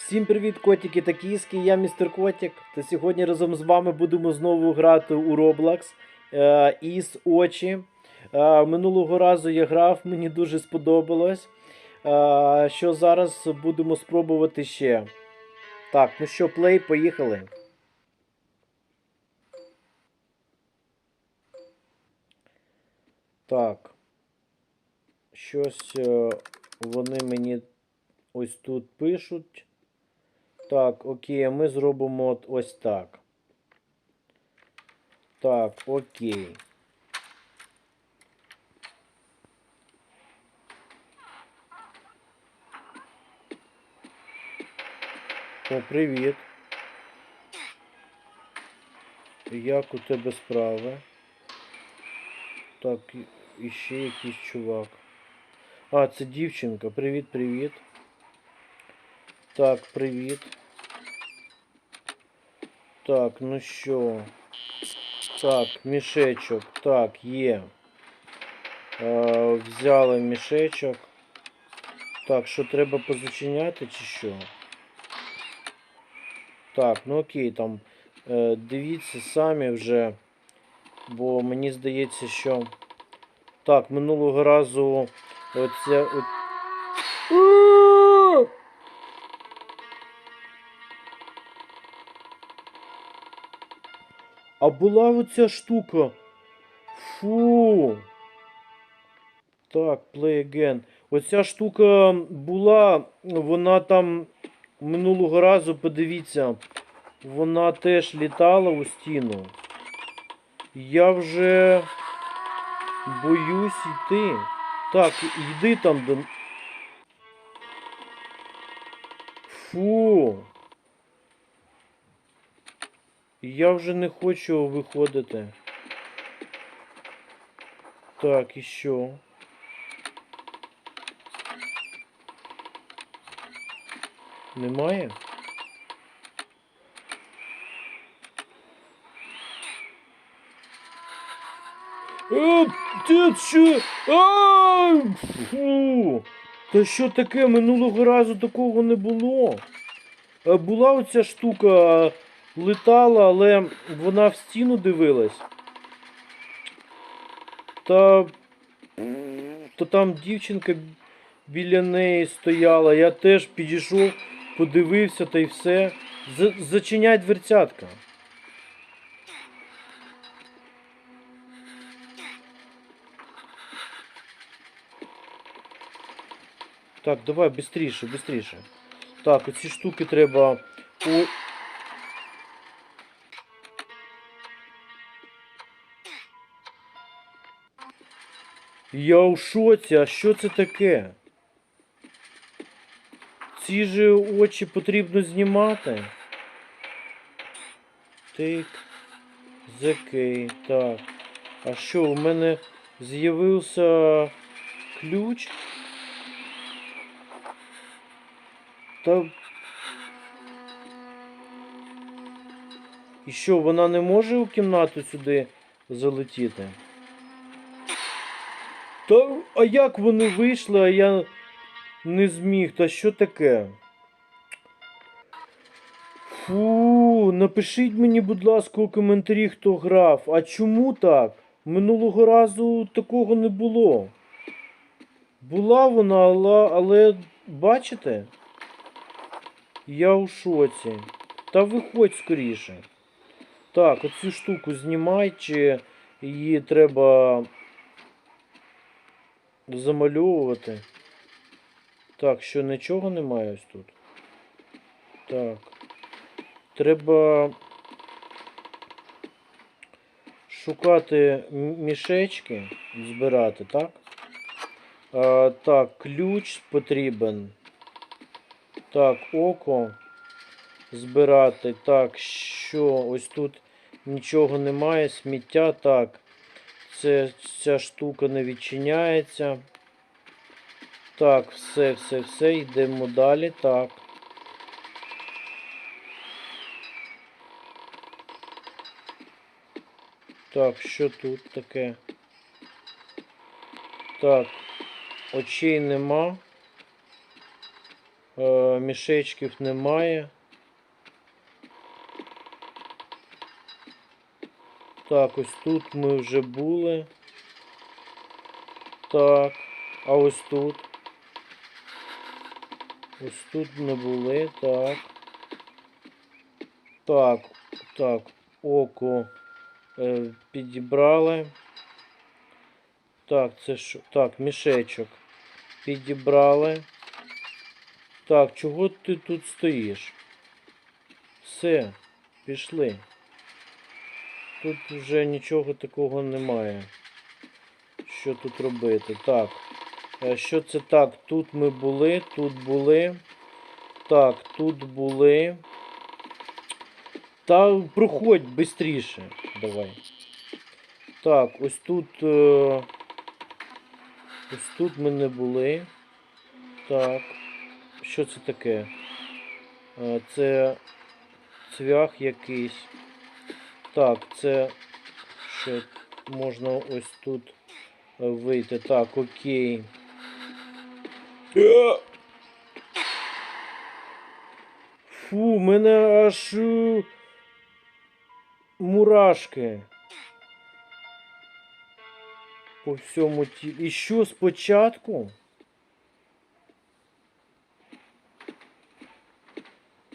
Всім привіт, котики та кіски, я містер Котик. Та сьогодні разом з вами будемо знову грати у Roblox е, із очі. Е, минулого разу я грав, мені дуже сподобалось. Е, що зараз будемо спробувати ще. Так, ну що, плей, поїхали. Так. Щось вони мені ось тут пишуть. Так, окей, ми зробимо от ось так. Так, окей. О, привіт. Як у тебе справи? Так, і- ще якийсь чувак. А, це дівчинка. Привіт, привіт. Так, привіт. Так, ну що? Так, мішечок. Так, є. Е, взяли мішечок. Так, що треба позачиняти чи що? Так, ну окей, там. Е, дивіться самі вже. Бо мені здається, що. Так, минулого разу оце. От... А була оця штука. Фу. Так, play again. Оця штука була, вона там минулого разу, подивіться, вона теж літала у стіну. Я вже боюсь йти. Так, йди там до. Фу. Я вже не хочу виходити. Так, і що? Немає? Е, ти що? А, фу. Та що таке? Минулого разу такого не було. Е, Була оця штука, летала, але вона в стіну дивилась. Та, та там дівчинка біля неї стояла. Я теж підійшов, подивився та й все. За- Зачиняй дверцятка. Так, давай быстріше, быстріше. Так, оці штуки треба. Я у шоці, а що це таке? Ці же очі потрібно знімати. Тик. Закей. Так. А що, у мене з'явився ключ? Та. І що, вона не може у кімнату сюди залетіти? Та, а як вони вийшли, а я не зміг? Та що таке? Фу, напишіть мені, будь ласка, у коментарі, хто грав. А чому так? Минулого разу такого не було. Була вона, але, але бачите? Я у шоці. Та виходь скоріше. Так, оцю штуку знімай, чи її треба замальовувати. Так, що нічого немає ось тут. Так. Треба шукати мішечки, збирати, так? А, так, ключ потрібен. Так, око збирати. Так, що ось тут нічого немає, сміття. Так, це, ця штука не відчиняється. Так, все, все, все, йдемо далі. Так. Так, що тут таке? Так, очей нема. Е, мішечків немає. Так, ось тут ми вже були. Так, а ось тут. Ось тут не були, так. Так, так, око е, підібрали. Так, це що? Так, мішечок. Підібрали. Так, чого ти тут стоїш? Все, пішли. Тут вже нічого такого немає. Що тут робити? Так. е, Що це так? Тут ми були, тут були. Так, тут були. Та проходь швидше. Давай. Так, ось тут. е, Ось тут ми не були. Так. Що це таке? Е, Це цвях якийсь. Так, це ще можна ось тут е, вийти. Так, окей. Е! Фу, мене аж е, мурашки. По всьому тілі. І що спочатку?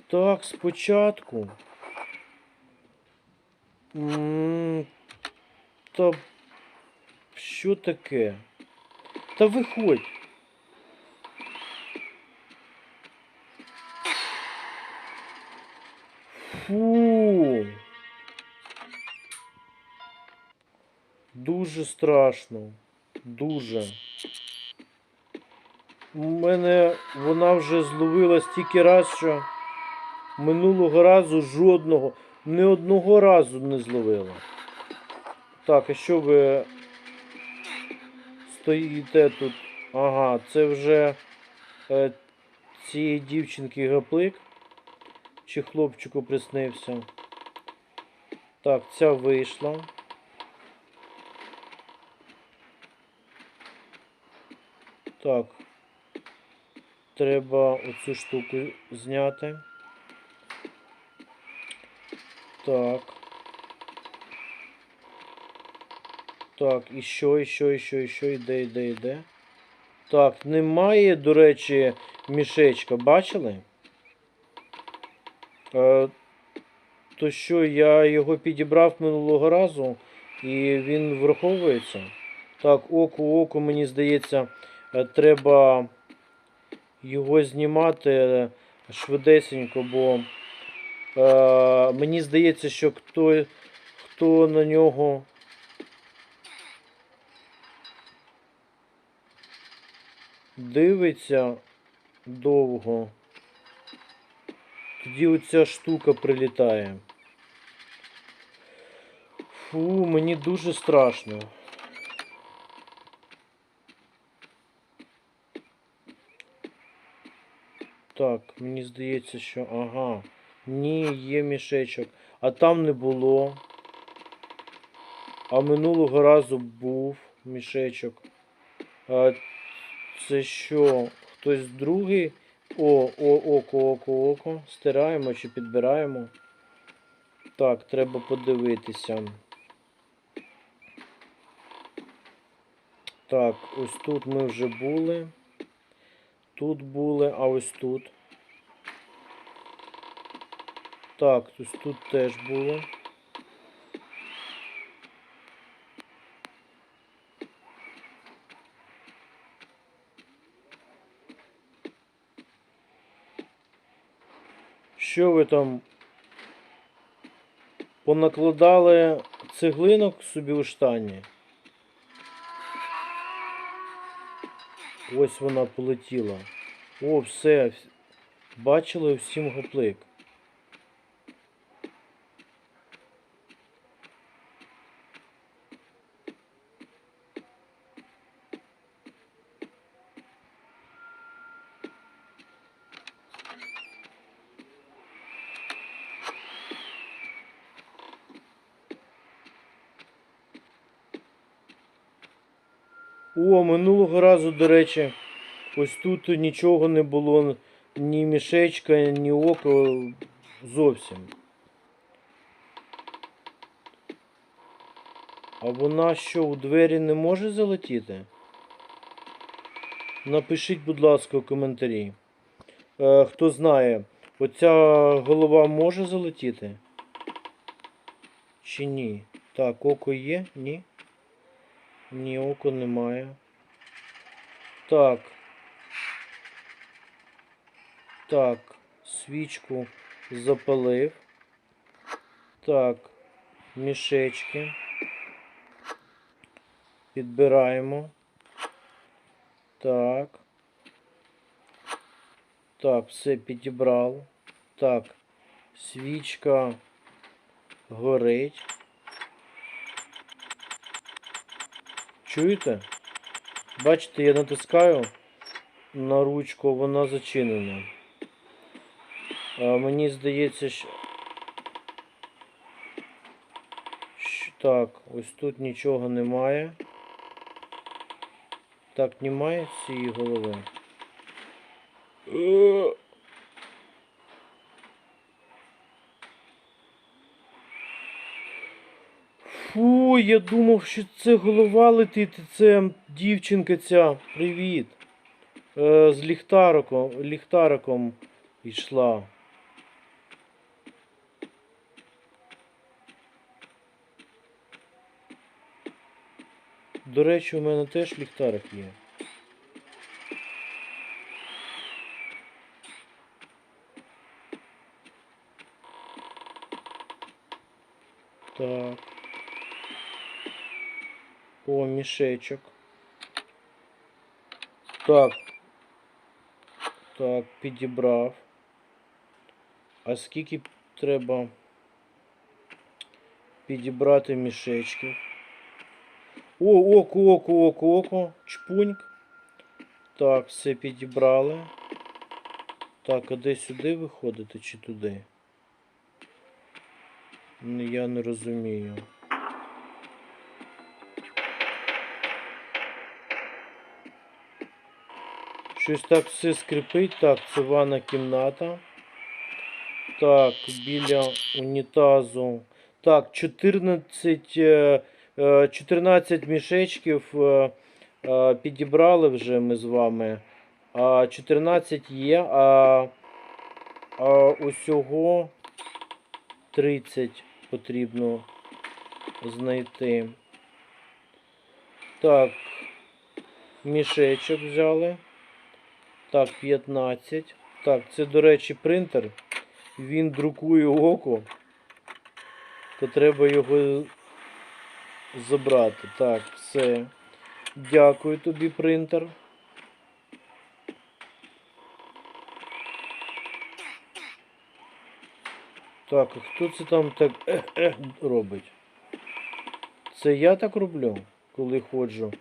Так, спочатку. Та що таке? Та виходь. Фу. Дуже страшно. Дуже. У мене вона вже зловила стільки раз, що минулого разу жодного, ні одного разу не зловила. Так, а що ви стоїте тут? Ага, це вже е, цієї дівчинки гаплик. Чи хлопчику приснився. Так, ця вийшла. Так. Треба оцю штуку зняти. Так. Так, і що, і що, і що, і що, іде, іде, іде. Так, немає, до речі, мішечка, бачили? Е, то що, я його підібрав минулого разу, і він враховується. Так, око, око, мені здається, е, треба його знімати швидесенько, бо е, мені здається, що хто, хто на нього. Дивиться довго. Тоді оця штука прилітає. Фу, мені дуже страшно. Так, мені здається, що. Ага. Ні, є мішечок. А там не було. А минулого разу був мішечок. А це що? Хтось другий? О, о, око, око, око. Стираємо чи підбираємо. Так, треба подивитися. Так, ось тут ми вже були. Тут були, а ось тут. Так, ось тут теж було. Що ви там понакладали цеглинок собі у штані? Ось вона полетіла. О, все. Бачили всім гоплик. О, минулого разу, до речі, ось тут нічого не було. ні мішечка, ні око зовсім. А вона що, у двері не може залетіти? Напишіть, будь ласка, у коментарі. Е, хто знає, оця голова може залетіти? Чи ні? Так, око є? Ні? Ні, око немає. Так. Так, свічку запалив. Так, мішечки. Підбираємо. Так. Так, все підібрав. Так, свічка горить. Чуєте? Бачите, я натискаю на ручку, вона зачинена. Мені здається, що. що- Так, ось тут нічого немає. Так, немає цієї голови. Фу, я думав, що це голова летить, це дівчинка ця. Привіт. Е, з ліхтариком, ліхтариком йшла. До речі, у мене теж ліхтарик є. Так. О, мішечок. Так. Так, підібрав. А скільки треба підібрати мішечків? О, око, око, око, око. Чпуньк. Так, все підібрали. Так, а де сюди виходити чи туди? Я не розумію. Щось так все скрипить. Так, це ванна кімната. Так, біля унітазу. Так, 14, е, е, 14 мішечків е, е, підібрали вже ми з вами. А 14 є, а, а усього 30 потрібно знайти. Так, мішечок взяли. Так, 15. Так, це, до речі, принтер. Він друкує око. То треба його забрати. Так, все. Дякую тобі, принтер. Так, а хто це там так ех-ех робить? Це я так роблю, коли ходжу?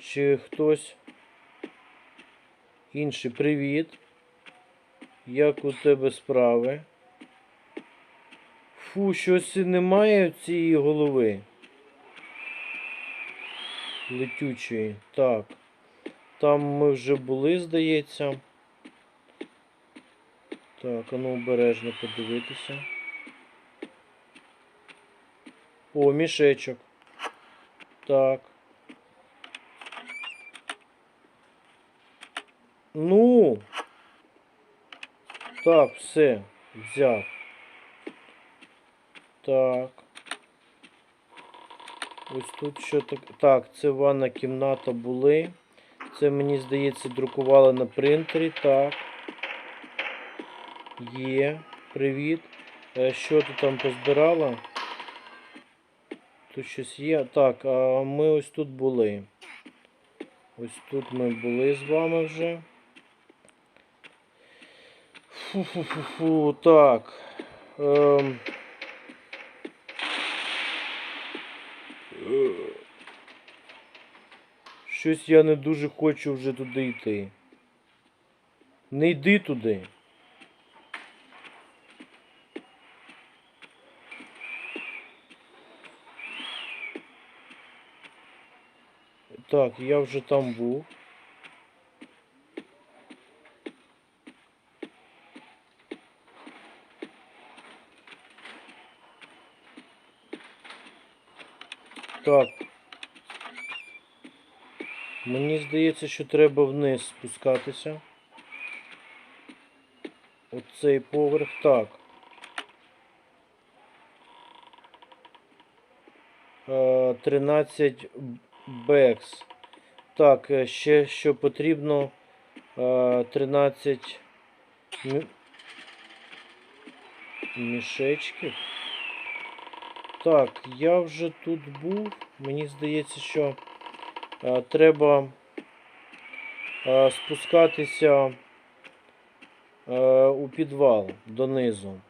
Чи хтось інший? Привіт. Як у тебе справи? Фу, щось немає цієї голови. Летючої. Так. Там ми вже були, здається. Так, а ну обережно подивитися. О, мішечок. Так. Ну. Так, все. Взяв. Так. Ось тут що так. Так, це ванна кімната були. Це, мені здається, друкували на принтері. Так. Є. Привіт. Е, Що ти там позбирала? Тут щось є. Так, а ми ось тут були. Ось тут ми були з вами вже. Фу-фу-фу-фу. Так. Ем. Щось я не дуже хочу вже туди йти. Не йди туди. Так, я вже там був. Так. Мені здається, що треба вниз спускатися. Оцей поверх. Так. Е, 13 бекс. Так, е, ще що потрібно. е, 13 мішечків. Так, я вже тут був. Мені здається, що е, треба е, спускатися е, у підвал донизу.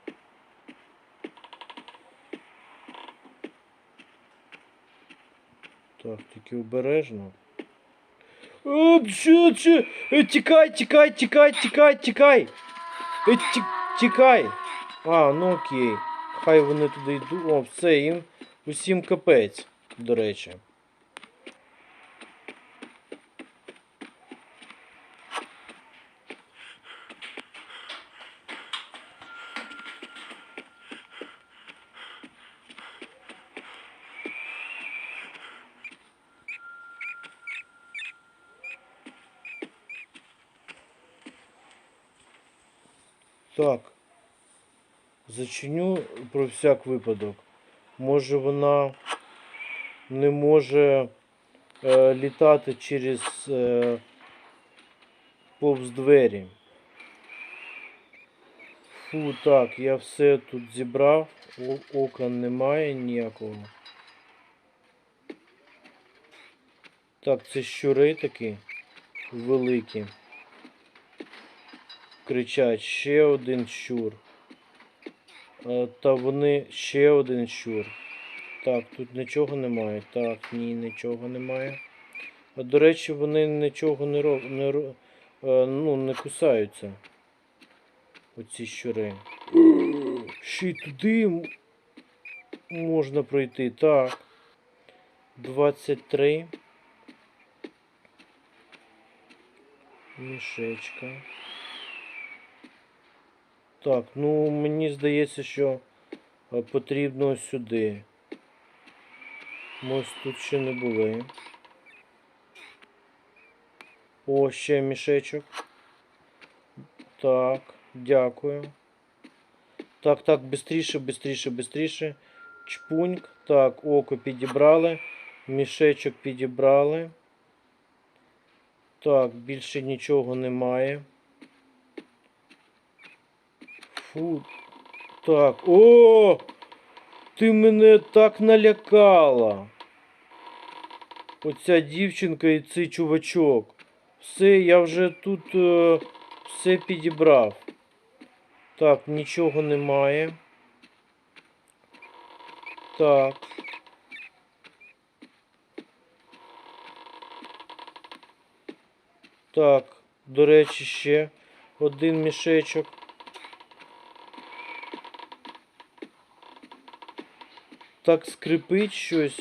Так, тільки обережно. О, що? Е, Тікай, тікай, тікай, тікай, тікай. Е, Тікай. А, ну окей. Хай вони туди йдуть. О, все, їм усім капець, до речі. Так. Зачиню про всяк випадок. Може вона не може е, літати через е, повз двері. Фу, так, я все тут зібрав. О- окон немає ніякого. Так, це щури такі великі. Кричать ще один щур. Та вони ще один щур. Так, тут нічого немає. Так, ні, нічого немає. А, До речі, вони нічого не роб... не, ну, не кусаються. Оці щури. Ще й туди можна пройти. Так. 23. Мішечка. Так, ну мені здається, що е, потрібно сюди. Ми ось тут ще не були. О, ще мішечок. Так, дякую. Так, так, бистріше, бистріше, бистріше. Чпуньк. Так, око підібрали. Мішечок підібрали. Так, більше нічого немає. Фу. Так. О! Ти мене так налякала. Оця дівчинка і цей чувачок. Все, я вже тут е, все підібрав. Так, нічого немає. Так. Так, до речі, ще один мішечок. Так скрипить щось.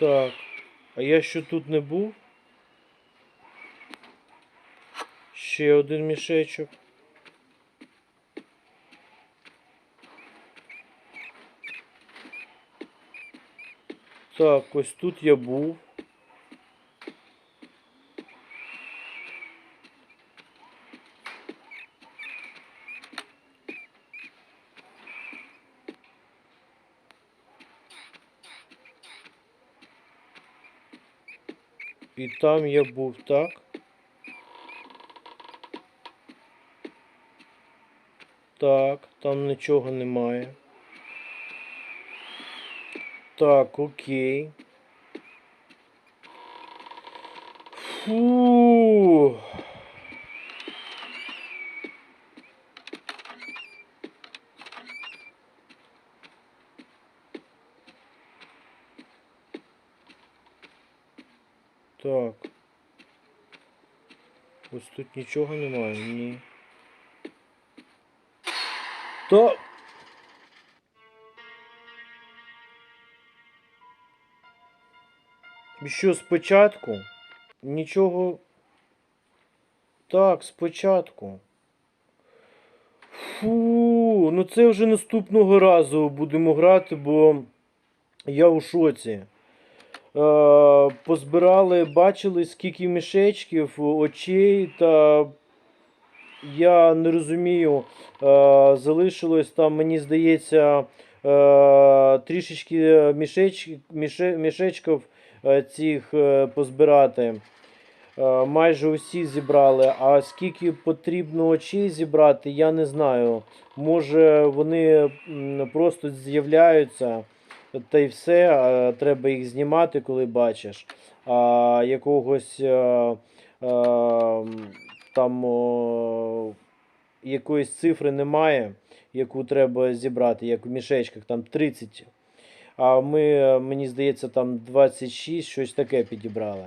Так. А я що тут не був? Ще один мішечок. Так, ось тут я був. І там я був, так? Так, там нічого немає. Так, окей. Фу. Так. Ось тут нічого немає, ні. І Що спочатку? Нічого. Так, спочатку. Фу, ну це вже наступного разу будемо грати, бо я у шоці. Е, позбирали, бачили, скільки мішечків, очей, та я не розумію. Е, залишилось там, мені здається, е, трішечки мішеч, міше, мішечків цих позбирати. Майже усі зібрали. А скільки потрібно очей зібрати, я не знаю. Може вони просто з'являються та й все, треба їх знімати, коли бачиш. А якогось е, е, там о, якоїсь цифри немає, яку треба зібрати, як в мішечках, там 30. А ми, е, мені здається, там 26, щось таке підібрали.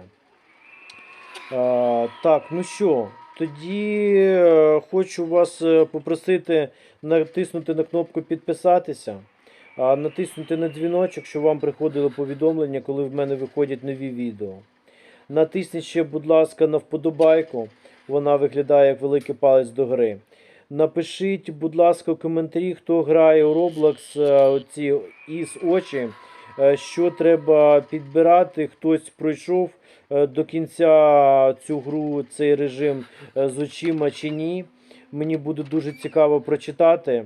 А, так, ну що, тоді хочу вас попросити натиснути на кнопку підписатися, а натиснути на дзвіночок, щоб вам приходило повідомлення, коли в мене виходять нові відео. Натисніть ще, будь ласка, на вподобайку. Вона виглядає як великий палець до гри. Напишіть, будь ласка, в коментарі, хто грає у Roblox е, оці із очі, е, що треба підбирати, хтось пройшов е, до кінця цю гру, цей режим з очима чи ні. Мені буде дуже цікаво прочитати.